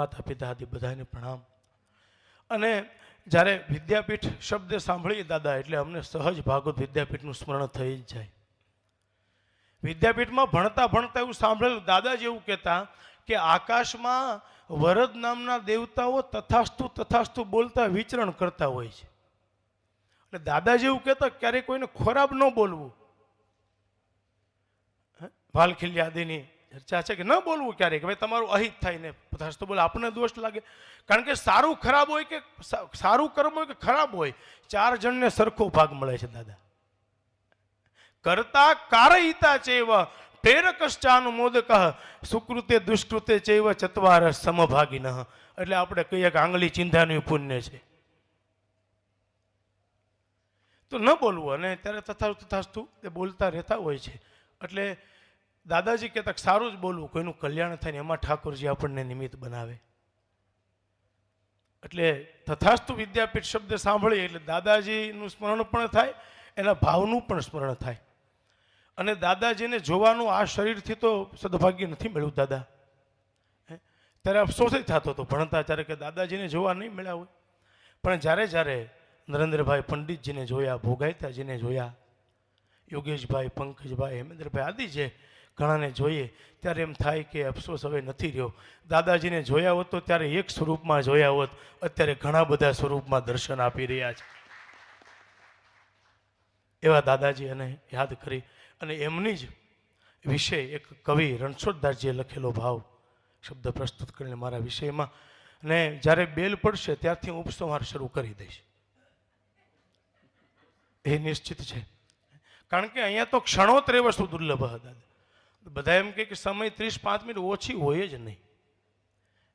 માતા પિતા આદિ બધાને પ્રણામ. અને જ્યારે વિદ્યાપીઠ શબ્દ સાંભળીએ દાદા, એટલે અમને સહજ ભાગવત વિદ્યાપીઠનું સ્મરણ થઈ જ જાય. વિદ્યાપીઠમાં ભણતા ભણતા એવું સાંભળેલું દાદાજી એવું કહેતા કે આકાશમાં વરદ નામના દેવતાઓ તથાસ્તુ તથાસ્તુ બોલતા વિચરણ કરતા હોય છે. એટલે દાદાજી એવું કહેતા ક્યારેય કોઈને ખરાબ ન બોલવું. હે? ચર્ચા છે કે ન બોલવું ક્યારેક ભાઈ તમારું અહિત થાય ને તો બોલે, આપણને દોષ લાગે. કારણ કે સારું ખરાબ હોય કે સારું કર્મ હોય કે ખરાબ હોય, ચાર જણને સરખો ભાગ મળે છે, દાદા. કરતા કારયિતા ચેવ પ્રેરકશ્ચાન મોદક, સુકૃતે દુષ્કૃતે ચૈવ ચત્વાર સમભાગીન. એટલે આપણે કહીએ કે આંગળી ચિંધાનું પુણ્ય છે. તો ન બોલવું. અને ત્યારે તથા, તથાસ્તુ એ બોલતા રહેતા હોય છે. એટલે દાદાજી કહેતા સારું જ બોલવું, કોઈનું કલ્યાણ થાય ને એમાં ઠાકોરજી આપણને નિમિત્ત બનાવે. એટલે તથાસ્તુ વિદ્યાપીઠ શબ્દ સાંભળીએ એટલે દાદાજીનું સ્મરણ પણ થાય, એના ભાવનું પણ સ્મરણ થાય. અને દાદાજીને જોવાનું આ શરીરથી તો સદભાગ્ય નથી મળ્યું દાદા? ત્યારે અફસોસ જ થતો હતો, ભણતા ત્યારે કે દાદાજીને જોવા નહીં મળ્યા હોય. પણ જ્યારે જ્યારે નરેન્દ્રભાઈ પંડિતજીને જોયા, ભોગાયતાજીને જોયા, યોગેશભાઈ, પંકજભાઈ, હેમેન્દ્રભાઈ આદિ છે ઘણાને જોઈએ, ત્યારે એમ થાય કે અફસોસ હવે નથી રહ્યો. દાદાજીને જોયા હોત તો ત્યારે એક સ્વરૂપમાં જોયા હોત, અત્યારે ઘણા બધા સ્વરૂપમાં દર્શન આપી રહ્યા છે. એવા દાદાજી એને યાદ કરી અને એમની જ વિશે એક કવિ રણછોડદાસજીએ લખેલો ભાવ શબ્દ પ્રસ્તુત કરીને મારા વિષયમાં અને જ્યારે બેલ પડશે ત્યારથી હું ઉપસંહાર શરૂ કરી દઈશ. એ નિશ્ચિત છે. કારણ કે અહીંયા તો ક્ષણોત્રેવ વસ્તુ દુર્લભ હતા. બધા એમ કે સમય ત્રીસ પાંચ મિનિટ ઓછી હોય જ નહીં.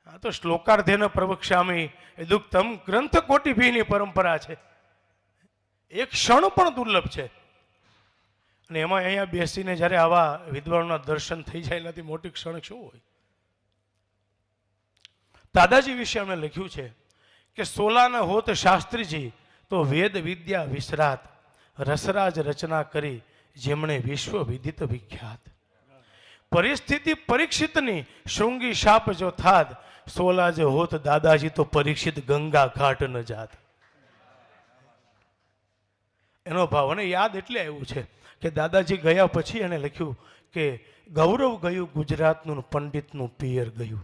આ તો શ્લોકાર્ધેન પ્રવક્ષામી એ દુઃખતમ ગ્રંથ કોટિભીની પરંપરા છે. એક ક્ષણ પણ દુર્લભ છે. અને એમાં અહીંયા બેસીને જ્યારે આવા વિદ્વાનોના દર્શન થઈ જાય એનાથી મોટી ક્ષણ શું હોય? દાદાજી વિશે અમે લખ્યું છે કે સોલાના હોત શાસ્ત્રીજી, તો વેદ વિદ્યા વિસરાત, રસરાજ રચના કરી જેમણે વિશ્વ વિદિત વિખ્યાત. પરિસ્થિતિ પરીક્ષિતની શૃંગી શાપ જો થાત, સોલા જે હોત, દાદાજી તો પરીક્ષિત ગંગા ઘાટ ન જાત. એનો ભાવ અને યાદ એટલે આવ્યું છે કે દાદાજી ગયા પછી એને લખ્યું કે ગૌરવ ગયું ગુજરાતનું પંડિતનું પિયર ગયું.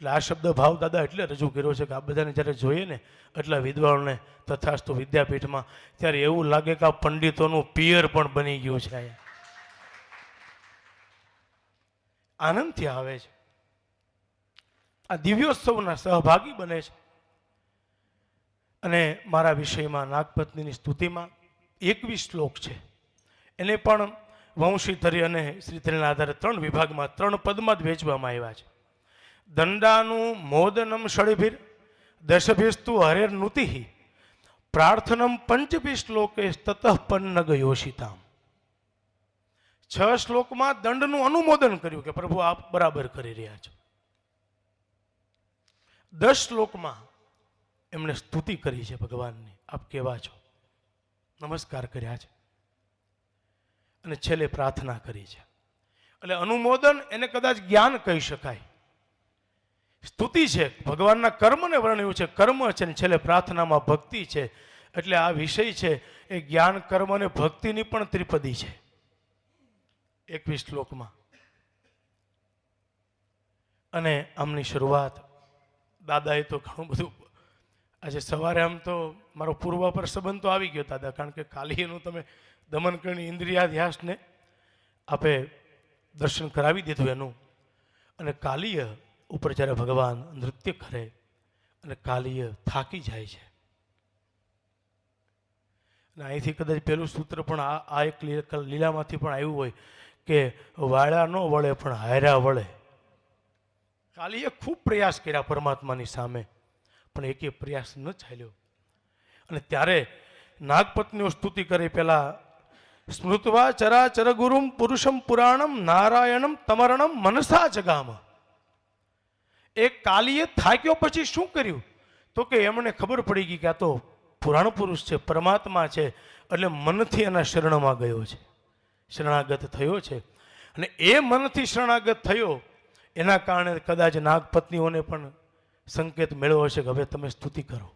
એટલે આ શબ્દ ભાવ દાદા એટલે રજૂ કર્યો છે કે આ બધાને જ્યારે જોઈએ ને એટલા વિદ્વાનોને તથાસ્તુ વિદ્યાપીઠમાં, ત્યારે એવું લાગે કે આ પંડિતોનું પિયર પણ બની ગયું છે અહીંયા. આનંદથી આવે છે. આ દિવ્યોત્સવના સહભાગી બને છે. અને મારા વિષયમાં નાગપત્નીની સ્તુતિમાં એકવીસ શ્લોક છે. એને પણ વંશીધરી અને શ્રીધરીના આધારે ત્રણ વિભાગમાં ત્રણ પદમાં જ વેચવામાં આવ્યા છે. દંડાનું મોદનમ ષડભીર, દશભીસ્તુ હરેર નુતિહી પ્રાર્થનમ પંચભી શ્લોકે તતઃ પન્નગ છ શ્લોકમાં દંડનું અનુમોદન કર્યું કે પ્રભુ આપ બરાબર કરી રહ્યા છો. દસ શ્લોકમાં એમણે સ્તુતિ કરી છે ભગવાનની. આપ કેવા છો? નમસ્કાર કર્યા છે. અને છેલ્લે પ્રાર્થના કરી છે. એટલે અનુમોદન એને કદાચ જ્ઞાન કહી શકાય. સ્તુતિ છે, ભગવાનના કર્મને વર્ણ્યું છે, કર્મ છે ને છેલ્લે પ્રાર્થનામાં ભક્તિ છે. એટલે આ વિષય છે, એ જ્ઞાન, કર્મ અને ભક્તિની પણ ત્રિપદી છે. એકવીસ શ્લોકમાં. અને આમની શરૂઆત, દાદાએ તો ઘણું બધું આજે સવારે આમ તો મારો પૂર્વ પર સંબંધ તો આવી ગયો દાદા, કારણ કે કાલીનું તમે દમન કરીને ઇન્દ્રિયાધ્યાસને આપે દર્શન કરાવી દીધું એનું. અને કાલીય ઉપર જ્યારે ભગવાન નૃત્ય કરે, અને કાલીય થાકી જાય છે. અને અહીંથી કદાચ પેલું સૂત્ર પણ આ આ એક લીલામાંથી પણ આવ્યું હોય કે વાળા ન વળે પણ હાયરા વળે. કાલીએ ખૂબ પ્રયાસ કર્યા પરમાત્માની સામે, પણ એકે પ્રયાસ ન ચાલ્યો. અને ત્યારે નાગપત્નીઓ સ્તુતિ કરી પેલા, સ્મૃતવા ચરાચર ગુરુમ પુરુષમ પુરાણમ નારાયણમ તમરણમ મનસા જગામ એ કાલીએ થાક્યો પછી શું કર્યું? તો કે એમને ખબર પડી ગઈ કે આ તો પુરાણ પુરુષ છે, પરમાત્મા છે, એટલે મનથી એના શરણમાં ગયો છે. શરણાગત થયો છે. અને એ મનથી શરણાગત થયો, એના કારણે કદાચ નાગપત્નીઓને પણ સંકેત મેળવ્યો હશે કે હવે તમે સ્તુતિ કરો.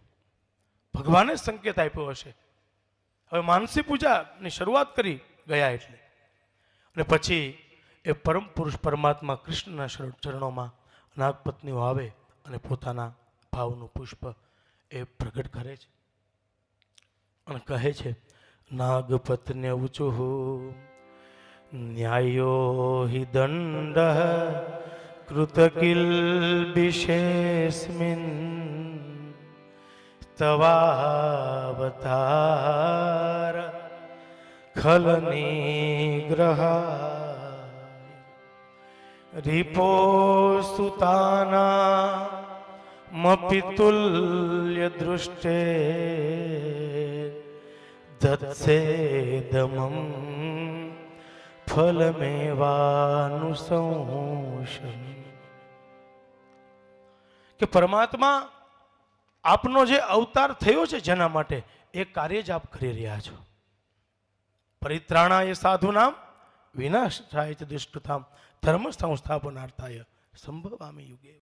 ભગવાને સંકેત આપ્યો હશે. હવે માનસી પૂજાની શરૂઆત કરી ગયા એટલે. અને પછી એ પરમ પુરુષ પરમાત્મા કૃષ્ણના ચરણોમાં નાગપત્નીઓ આવે અને પોતાના ભાવનું પુષ્પ એ પ્રગટ કરે છે. અને કહે છે, નાગપત્ન્ય ઉચુહુ ન્યાયો હિ દંડ કૃતકિલ્બિષેસ્મિન તવાવતાર ખલ નિગ્રહા રીપો ફલમેવાનુસંશમ કે પરમાત્મા આપનો જે અવતાર થયો છે જેના માટે એ કાર્ય જ આપ કરી રહ્યા છો. પરિત્રાણા એ સાધુ નામ વિનાશ થાય છે દુષ્ટતામ ધર્મ સંસ્થાપનાર્થાય સંભવામી યુગે.